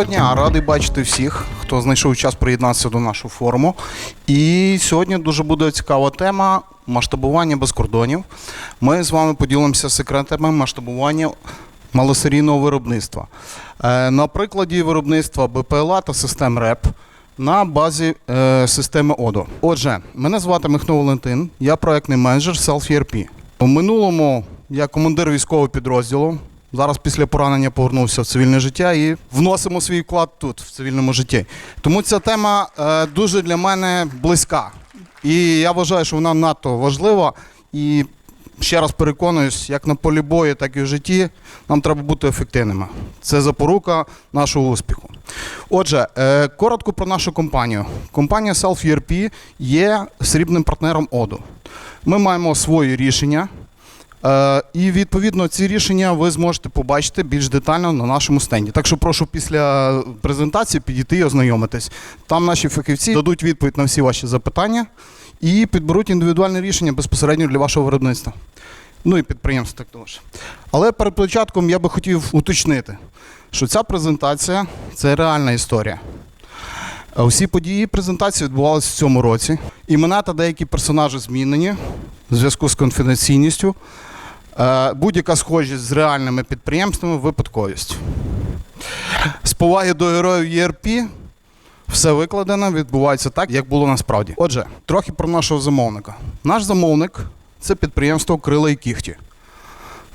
Доброго дня, радий бачити всіх, хто знайшов час приєднатися до нашого форуму. І сьогодні дуже буде цікава тема масштабування без кордонів. Ми з вами поділимося секретами масштабування малосерійного виробництва. Е, На прикладі виробництва БПЛА та систем РЕП на базі е, системи ОДО. Отже, мене звати Михно Валентин, я проектний менеджер Self ERP. У минулому я командир військового підрозділу. Зараз після поранення повернувся в цивільне життя і вносимо свій вклад тут, в цивільному житті. Тому ця тема е, дуже для мене близька. І я вважаю, що вона надто важлива. І ще раз переконуюсь, як на полі бою, так і в житті, нам треба бути ефективними. Це запорука нашого успіху. Отже, е, коротко про нашу компанію. Компанія Self ERP є срібним партнером ОДУ. Ми маємо свої рішення. Е, І відповідно ці рішення ви зможете побачити більш детально на нашому стенді. Так що прошу після презентації підійти і ознайомитись. Там наші фахівці дадуть відповідь на всі ваші запитання і підберуть індивідуальне рішення безпосередньо для вашого виробництва. Ну і підприємств так також. Але перед початком я би хотів уточнити, що ця презентація це реальна історія. Е, Усі події презентації відбувалися в цьому році. Імена та деякі персонажі змінені в зв'язку з конфіденційністю. Е, Будь-яка схожість з реальними підприємствами випадковість. З поваги до героїв ЄРП все викладено, відбувається так, як було насправді. Отже, трохи про нашого замовника. Наш замовник це підприємство Крила і Кіхті.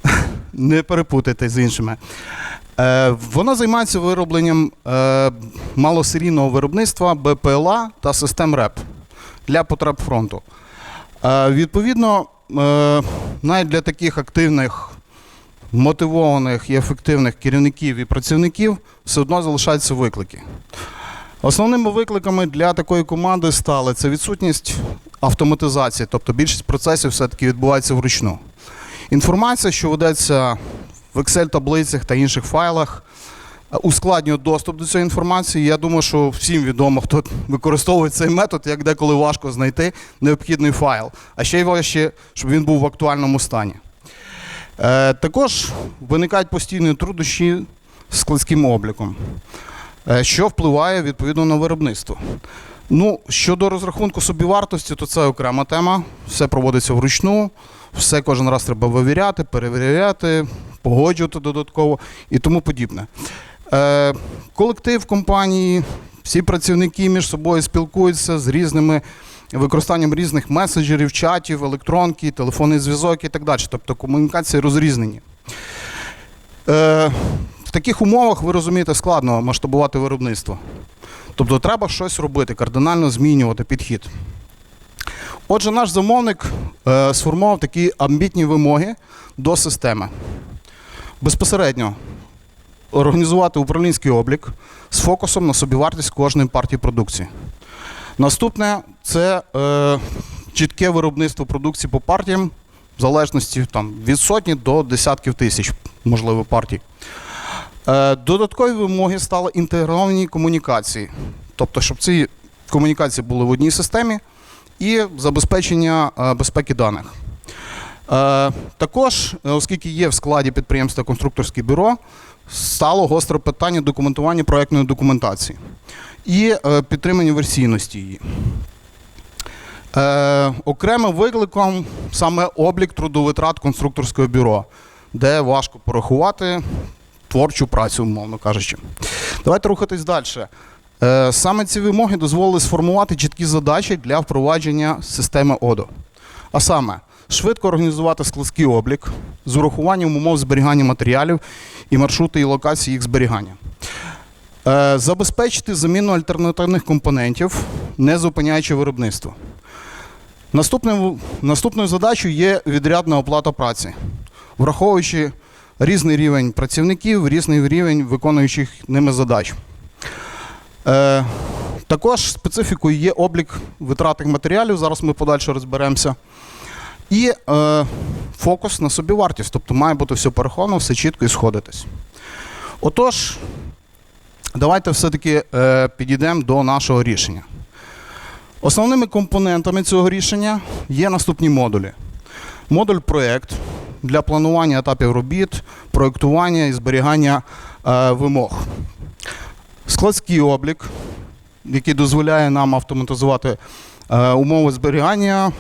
Не перепутайте з іншими. Е, Воно займається виробленням е, малосерійного виробництва БПЛА та систем РЕП для потреб фронту. Е, Відповідно, навіть для таких активних, мотивованих і ефективних керівників і працівників все одно залишаються виклики. Основними викликами для такої команди стали це відсутність автоматизації, тобто більшість процесів все-таки відбувається вручну. Інформація, що ведеться в Excel-таблицях та інших файлах, е, ускладнює доступ до цієї інформації. Я думаю, що всім відомо, хто використовує цей метод, як деколи важко знайти необхідний файл, а ще й важче, щоб він був в актуальному стані. Е, також виникають постійні труднощі з складським обліком, е, що впливає відповідно на виробництво. Ну, щодо розрахунку собівартості, то це окрема тема. Все проводиться вручну, все кожен раз треба вивіряти, перевіряти, погоджувати додатково і тому подібне. Е, колектив компанії, всі працівники між собою спілкуються з різними використанням різних меседжерів, чатів, електронки, телефонний зв'язок і так далі. Тобто комунікації розрізнені. Е, в таких умовах, ви розумієте, складно масштабувати виробництво. Тобто треба щось робити, кардинально змінювати підхід. Отже, наш замовник е, сформував такі амбітні вимоги до системи. Безпосередньо організувати управлінський облік з фокусом на собівартість кожної партії продукції. Наступне це е, чітке виробництво продукції по партіям, в залежності там, від сотні до десятків тисяч, можливо, партій. Е, Додаткові вимоги стали інтегровані комунікації. Тобто, щоб ці комунікації були в одній системі і забезпечення е, безпеки даних. Е, Також, е, оскільки є в складі підприємства конструкторське бюро, стало гостре питання документування проєктної документації і е, підтримання версійності її. Е, окремим викликом саме облік трудовитрат конструкторського бюро, де важко порахувати творчу працю, умовно кажучи. Давайте рухатись далі. Е, саме ці вимоги дозволили сформувати чіткі задачі для впровадження системи ОДО. А саме, швидко організувати складський облік з урахуванням умов зберігання матеріалів і маршрути і локації їх зберігання. Е, Забезпечити заміну альтернативних компонентів, не зупиняючи виробництво. Наступним, наступною задачею є відрядна оплата праці, враховуючи різний рівень працівників, різний рівень виконуючих ними задач. Е, також специфікою є облік витратних матеріалів, зараз ми подальше розберемося. І е, фокус на собівартість, тобто має бути все переховано, все чітко і сходитись. Отож, давайте все-таки е, підійдемо до нашого рішення. Основними компонентами цього рішення є наступні модулі. Модуль проєкт для планування етапів робіт, проєктування і зберігання е, вимог. складський облік, який дозволяє нам автоматизувати е, умови зберігання,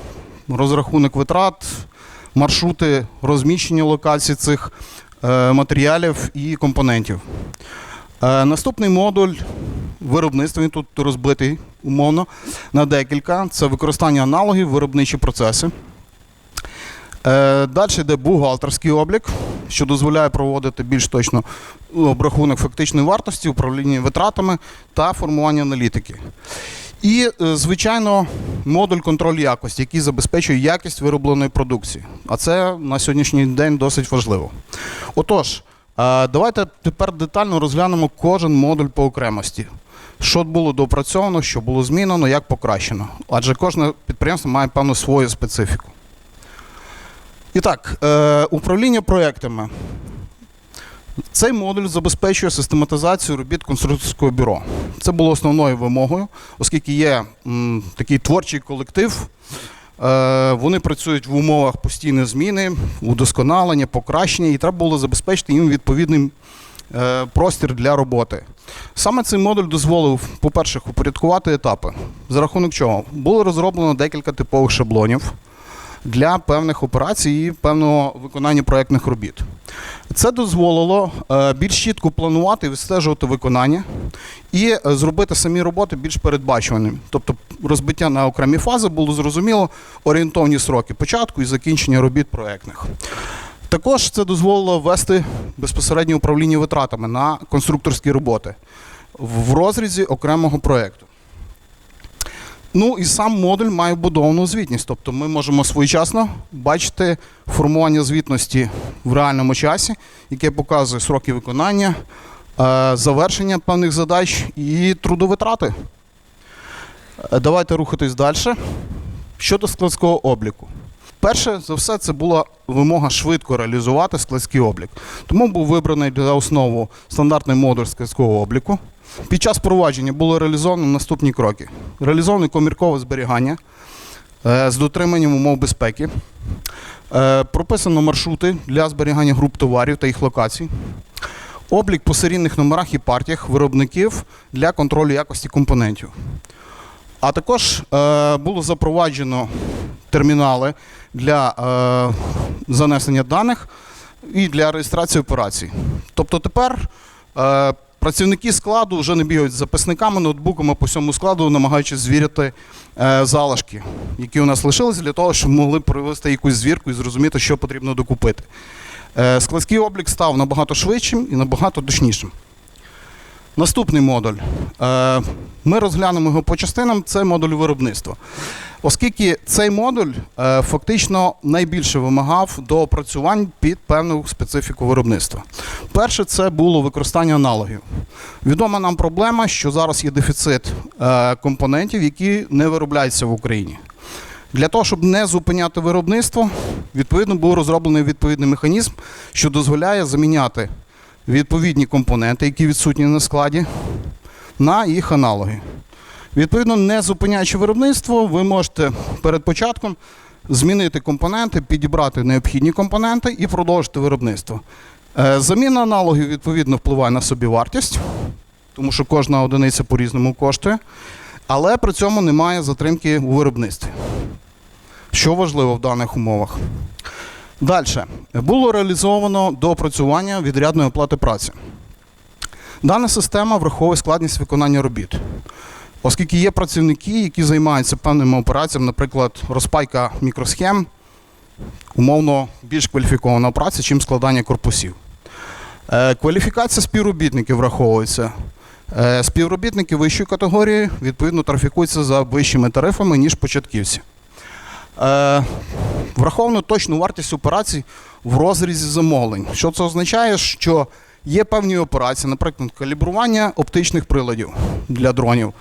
розрахунок витрат, маршрути розміщення локацій цих е, матеріалів і компонентів. Е, Наступний модуль виробництва, він тут розбитий умовно на декілька. Це використання аналогів, виробничі процеси. Е, Далі йде бухгалтерський облік, що дозволяє проводити більш точно обрахунок фактичної вартості, управління витратами та формування аналітики. І, е, звичайно, модуль контролю якості, який забезпечує якість виробленої продукції. А це на сьогоднішній день досить важливо. Отож, е, давайте тепер детально розглянемо кожен модуль по окремості. Що було допрацьовано, що було змінено, як покращено. Адже кожне підприємство має певну свою специфіку. І так, е, управління проектами. Цей модуль забезпечує систематизацію робіт конструкторського бюро. Це було основною вимогою, оскільки є м, такий творчий колектив. Е, вони працюють в умовах постійної зміни, удосконалення, покращення, і треба було забезпечити їм відповідний е, простір для роботи. Саме цей модуль дозволив, по-перше, упорядкувати етапи. За рахунок чого? Було розроблено декілька типових шаблонів для певних операцій і певного виконання проєктних робіт. Це дозволило е, більш чітко планувати і відстежувати виконання і е, зробити самі роботи більш передбачуваними. Тобто розбиття на окремі фази було зрозуміло орієнтовні сроки початку і закінчення робіт проєктних. Також це дозволило ввести безпосереднє управління витратами на конструкторські роботи в розрізі окремого проєкту. Ну і сам модуль має вбудовану звітність. Тобто ми можемо своєчасно бачити формування звітності в реальному часі, яке показує сроки виконання, е, завершення певних задач і трудовитрати. Е, Давайте рухатись далі. Щодо складського обліку. Перше за все, це була вимога швидко реалізувати складський облік. Тому був вибраний для основу стандартний модуль складського обліку. Під час провадження було реалізовано наступні кроки: реалізоване коміркове зберігання е, з дотриманням умов безпеки, е, прописано маршрути для зберігання груп товарів та їх локацій, облік по серійних номерах і партіях виробників для контролю якості компонентів. А також е, було запроваджено термінали для е, занесення даних і для реєстрації операцій. Тобто тепер е, працівники складу вже не бігають з записниками, ноутбуками по всьому складу, намагаючись звіряти е, залишки, які у нас лишилися, для того, щоб могли провести якусь звірку і зрозуміти, що потрібно докупити. Е, складський облік став набагато швидшим і набагато точнішим. Наступний модуль. Е, Ми розглянемо його по частинам. Це модуль виробництва. Оскільки цей модуль е, фактично найбільше вимагав до опрацювань під певну специфіку виробництва. Перше, це було використання аналогів. Відома нам проблема, що зараз є дефіцит е, компонентів, які не виробляються в Україні. Для того, щоб не зупиняти виробництво, відповідно був розроблений відповідний механізм, що дозволяє заміняти відповідні компоненти, які відсутні на складі, на їх аналоги. Відповідно, не зупиняючи виробництво, ви можете перед початком змінити компоненти, підібрати необхідні компоненти і продовжити виробництво. Е, Заміна аналогів відповідно впливає на собівартість, тому що кожна одиниця по-різному коштує, але при цьому немає затримки у виробництві, що важливо в даних умовах. Далі. Було реалізовано доопрацювання відрядної оплати праці. Дана система враховує складність виконання робіт. Оскільки є працівники, які займаються певними операціями, наприклад, розпайка мікросхем, умовно більш кваліфікована праця, чим складання корпусів. Е, Кваліфікація співробітників враховується. Е, Співробітники вищої категорії відповідно трафікуються за вищими тарифами, ніж початківці. Е, Враховано точну вартість операцій в розрізі замовлень. Що це означає? Що є певні операції, наприклад, калібрування оптичних приладів для дронів.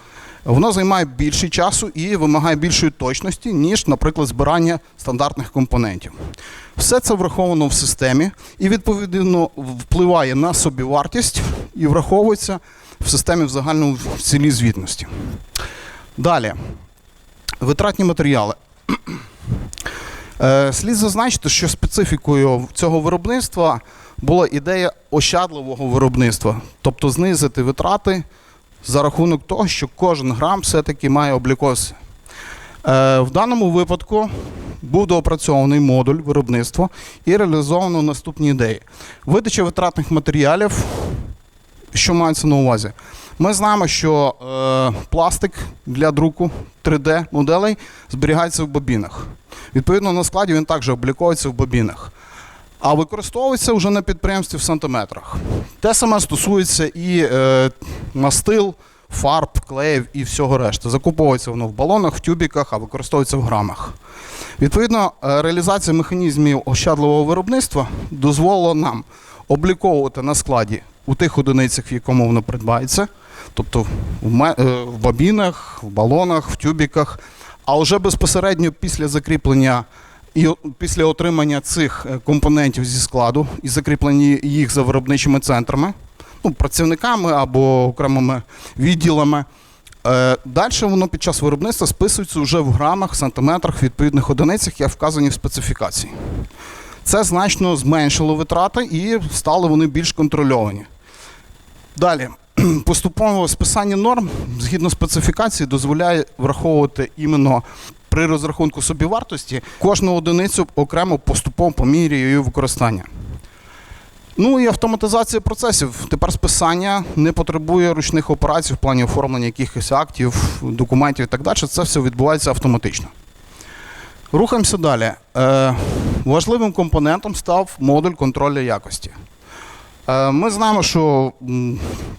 Воно займає більше часу і вимагає більшої точності, ніж, наприклад, збирання стандартних компонентів. Все це враховано в системі і відповідно впливає на собівартість і враховується в системі в загальному в цілій звітності. Далі. Витратні матеріали. Е, Слід зазначити, що специфікою цього виробництва була ідея ощадливого виробництва, тобто знизити витрати за рахунок того, що кожен грам все-таки має обліковуватися. Е, в даному випадку був доопрацьований модуль виробництва і реалізовано наступні ідеї. Видача витратних матеріалів, що мається на увазі. Ми знаємо, що е, пластик для друку 3D-моделей зберігається в бобінах. Відповідно, на складі він також обліковується в бобінах. А використовується вже на підприємстві в сантиметрах. Те саме стосується і е, мастил, фарб, клеїв і всього решти. Закуповується воно в балонах, в тюбіках, а використовується в грамах. Відповідно, е, реалізація механізмів ощадливого виробництва дозволила нам обліковувати на складі у тих одиницях, в якому воно придбається, тобто е, в бобінах, в балонах, в тюбіках, а вже безпосередньо після закріплення і після отримання цих е, компонентів зі складу і закріплення їх за виробничими центрами, ну, працівниками або окремими відділами. Е, Далі воно під час виробництва списується вже в грамах, сантиметрах, відповідних одиницях, як вказані в специфікації. Це значно зменшило витрати і стали вони більш контрольовані. Далі, поступове списання норм згідно специфікації дозволяє враховувати іменно при розрахунку собівартості кожну одиницю окремо поступово по мірі її використання. Ну і автоматизація процесів. Тепер списання не потребує ручних операцій в плані оформлення якихось актів, документів і так далі. Це все відбувається автоматично. Рухаємося далі. Е, важливим компонентом став модуль контролю якості. Е, Ми знаємо, що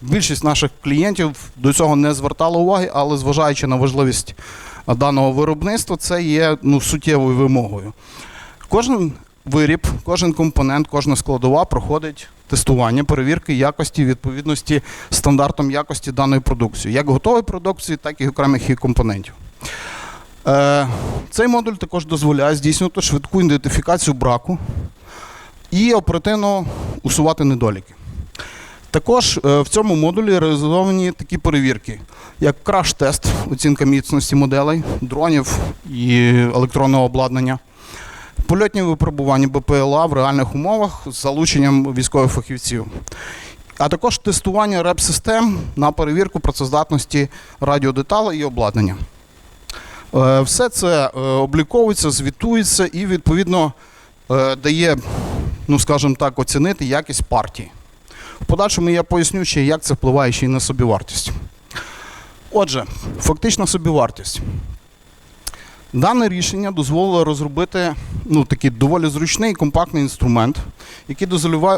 більшість наших клієнтів до цього не звертала уваги, але зважаючи на важливість даного виробництва, це є ну, суттєвою вимогою. Кожен виріб, кожен компонент, кожна складова проходить тестування, перевірки якості відповідності стандартам якості даної продукції, як готової продукції, так і окремих її компонентів. Е, Цей модуль також дозволяє здійснювати швидку ідентифікацію браку і оперативно усувати недоліки. Також е, в цьому модулі реалізовані такі перевірки, як краш-тест, оцінка міцності моделей, дронів і електронного обладнання, польотні випробування БПЛА в реальних умовах з залученням військових фахівців, а також тестування реп-систем на перевірку працездатності радіодеталей і обладнання. Е, Все це е, обліковується, звітується і відповідно дає, ну скажімо так, оцінити якість партії. В подальшому я поясню ще, як це впливає ще й на собівартість. Отже, фактична собівартість. Дане рішення дозволило розробити ну, такий доволі зручний і компактний інструмент, який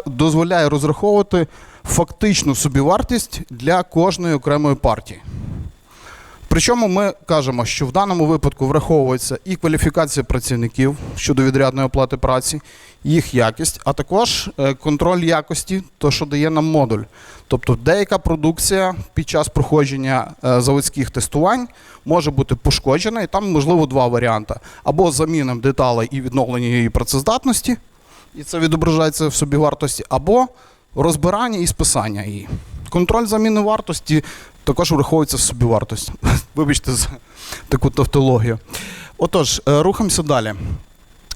дозволяє розраховувати фактичну собівартість для кожної окремої партії. Причому ми кажемо, що в даному випадку враховується і кваліфікація працівників щодо відрядної оплати праці, їх якість, а також е, контроль якості, то що дає нам модуль. Тобто деяка продукція під час проходження е, заводських тестувань може бути пошкоджена, і там можливо два варіанти: або заміна деталей і відновлення її працездатності, і це відображається в собівартості, або розбирання і списання її. Контроль заміни вартості також враховується в собівартість. Вибачте за таку тавтологію. Отож, е, рухаємося далі.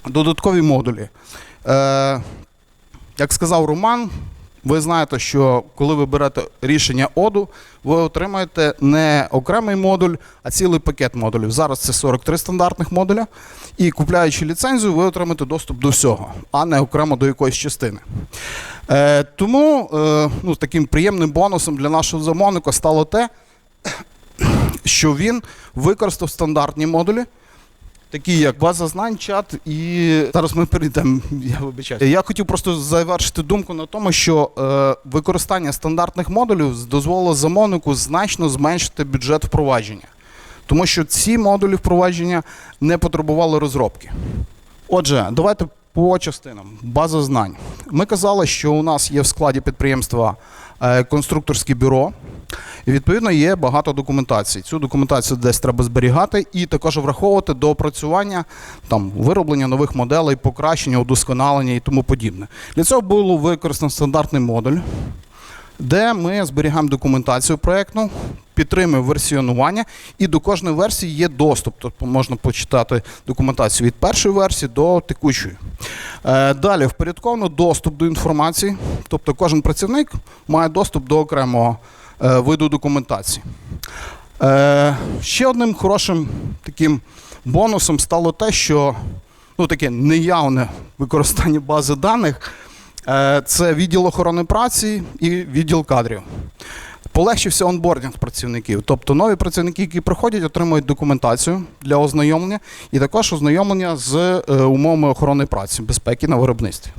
Додаткові модулі. Е, як сказав Роман, ви знаєте, що коли ви берете рішення ОДУ, ви отримаєте не окремий модуль, а цілий пакет модулів. Зараз це 43 стандартних модуля. І купляючи ліцензію, ви отримаєте доступ до всього, а не окремо до якоїсь частини. Е, тому е, ну, таким приємним бонусом для нашого замовника стало те, що він використав стандартні модулі, такі як база знань, чат, і зараз ми перейдемо. Я вибачаю. Я хотів просто завершити думку на тому, що е, використання стандартних модулів дозволило замовнику значно зменшити бюджет впровадження, тому що ці модулі впровадження не потребували розробки. Отже, давайте по частинам. База знань. Ми казали, що у нас є в складі підприємства е, конструкторське бюро. І відповідно є багато документації. Цю документацію десь треба зберігати і також враховувати до опрацювання там вироблення нових моделей, покращення, удосконалення і тому подібне. Для цього було використано стандартний модуль, де ми зберігаємо документацію проєктну, підтримуємо версіонування, і до кожної версії є доступ. Тобто можна почитати документацію від першої версії до текущої. Е, Далі впорядковано доступ до інформації, тобто кожен працівник має доступ до окремого виду документації. Е, ще одним хорошим таким бонусом стало те, що ну, таке неявне використання бази даних е, це відділ охорони праці і відділ кадрів. Полегшився онбордінг працівників. Тобто нові працівники, які приходять, отримують документацію для ознайомлення і також ознайомлення з е, умовами охорони праці, безпеки на виробництві.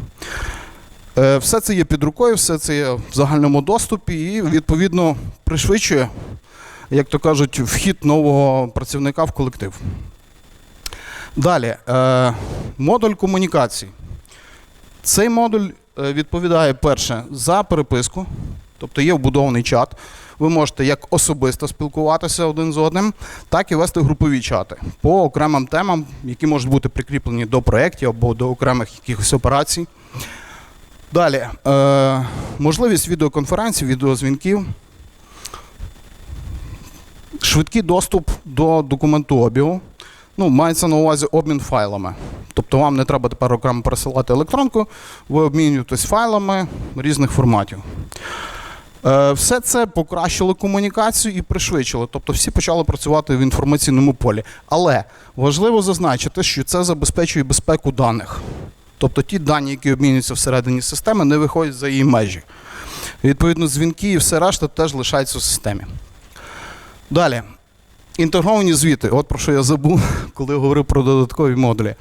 Е, все це є під рукою, все це є в загальному доступі і, відповідно, пришвидшує, як то кажуть, вхід нового працівника в колектив. Далі, е, модуль комунікацій. Цей модуль е, відповідає перше за переписку, тобто є вбудований чат. Ви можете як особисто спілкуватися один з одним, так і вести групові чати по окремим темам, які можуть бути прикріплені до проєктів або до окремих якихось операцій. Далі, е, можливість відеоконференцій, відеозвінків, швидкий доступ до документообігу. Ну, мається на увазі обмін файлами. Тобто вам не треба тепер окремо пересилати електронку, ви обмінюєтесь файлами різних форматів. Е, Все це покращило комунікацію і пришвидшило. Тобто всі почали працювати в інформаційному полі. Але важливо зазначити, що це забезпечує безпеку даних. Тобто ті дані, які обмінюються всередині системи, не виходять за її межі. Відповідно, дзвінки і все решта теж лишаються в системі. Далі. Інтегровані звіти, от про що я забув, коли говорив про додаткові модулі.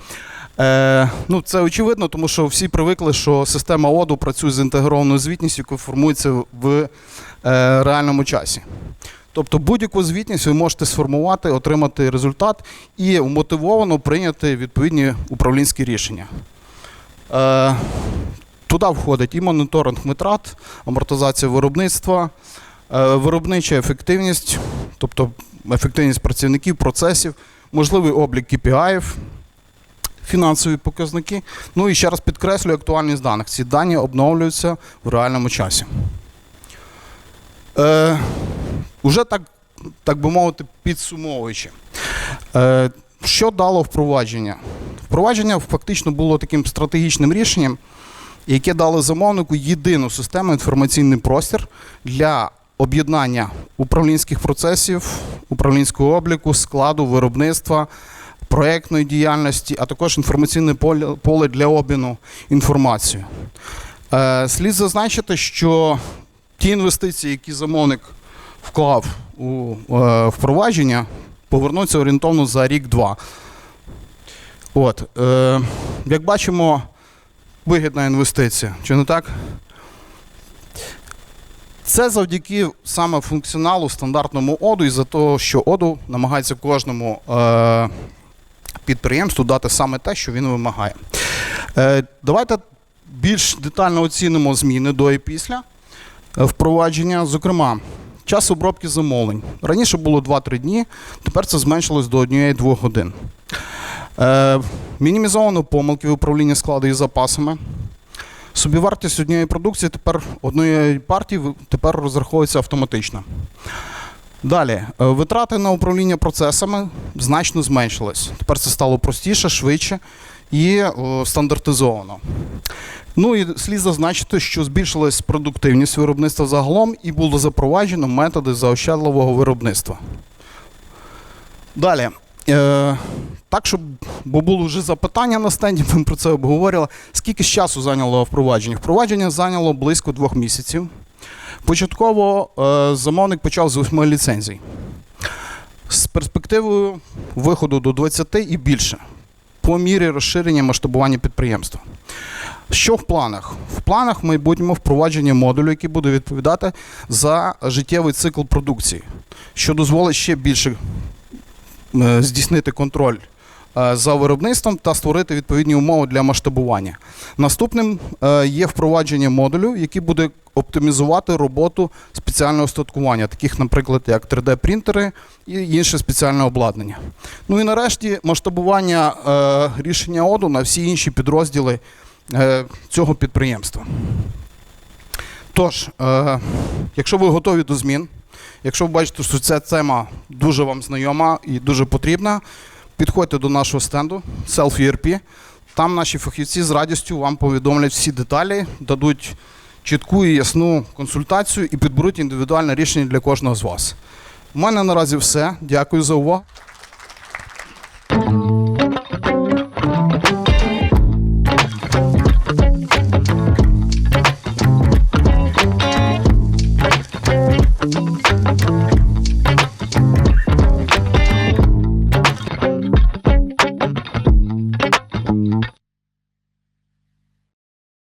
Е, ну, це очевидно, тому що всі привикли, що система ОДУ працює з інтегрованою звітністю, яка формується в е, реальному часі. Тобто будь-яку звітність ви можете сформувати, отримати результат і мотивовано прийняти відповідні управлінські рішення. Е, туди входить і моніторинг витрат, амортизація виробництва, е, виробнича ефективність, тобто ефективність працівників, процесів, можливий облік KPI, фінансові показники. Ну і ще раз підкреслюю актуальність даних. Ці дані обновлюються в реальному часі. Е, уже так, так би мовити, підсумовуючи. Е, що дало впровадження? Впровадження фактично було таким стратегічним рішенням, яке дало замовнику єдину систему інформаційний простір для об'єднання управлінських процесів, управлінського обліку, складу, виробництва, проєктної діяльності, а також інформаційне поле, для обміну інформацією. Е, слід зазначити, що ті інвестиції, які замовник вклав у е, впровадження, повернуться орієнтовно за рік-два. От, е, як бачимо, вигідна інвестиція, чи не так? Це завдяки саме функціоналу стандартному оду і за того, що оду намагається кожному е, підприємству дати саме те, що він вимагає. Е, давайте більш детально оцінимо зміни до і після е, впровадження. Зокрема, час обробки замовлень. Раніше було 2-3 дні, тепер це зменшилось до 1-2 годин. Е, мінімізовано помилки в управлінні складу і запасами. Собівартість однієї продукції тепер одної партії тепер розраховується автоматично. Далі, е, витрати на управління процесами значно зменшились. Тепер це стало простіше, швидше і е, стандартизовано. Ну і слід зазначити, що збільшилась продуктивність виробництва загалом і було запроваджено методи заощадливого виробництва. Далі. Е, так, щоб бо було вже запитання на стенді, ми про це обговорювали. Скільки часу зайняло впровадження? Впровадження зайняло близько двох місяців. Початково е, замовник почав з восьми ліцензій. З перспективою виходу до 20 і більше по мірі розширення масштабування підприємства. Що в планах? В планах в майбутньому впровадження модулю, який буде відповідати за життєвий цикл продукції, що дозволить ще більше здійснити контроль е, за виробництвом та створити відповідні умови для масштабування. Наступним е, є впровадження модулю, який буде оптимізувати роботу спеціального остаткування, таких, наприклад, як 3D-принтери і інше спеціальне обладнання. Ну і нарешті масштабування е, рішення ОДУ на всі інші підрозділи е, цього підприємства. Тож, е, якщо ви готові до змін, якщо ви бачите, що ця тема дуже вам знайома і дуже потрібна, підходьте до нашого стенду Self ERP. Там наші фахівці з радістю вам повідомлять всі деталі, дадуть чітку і ясну консультацію і підберуть індивідуальне рішення для кожного з вас. У мене наразі все. Дякую за увагу.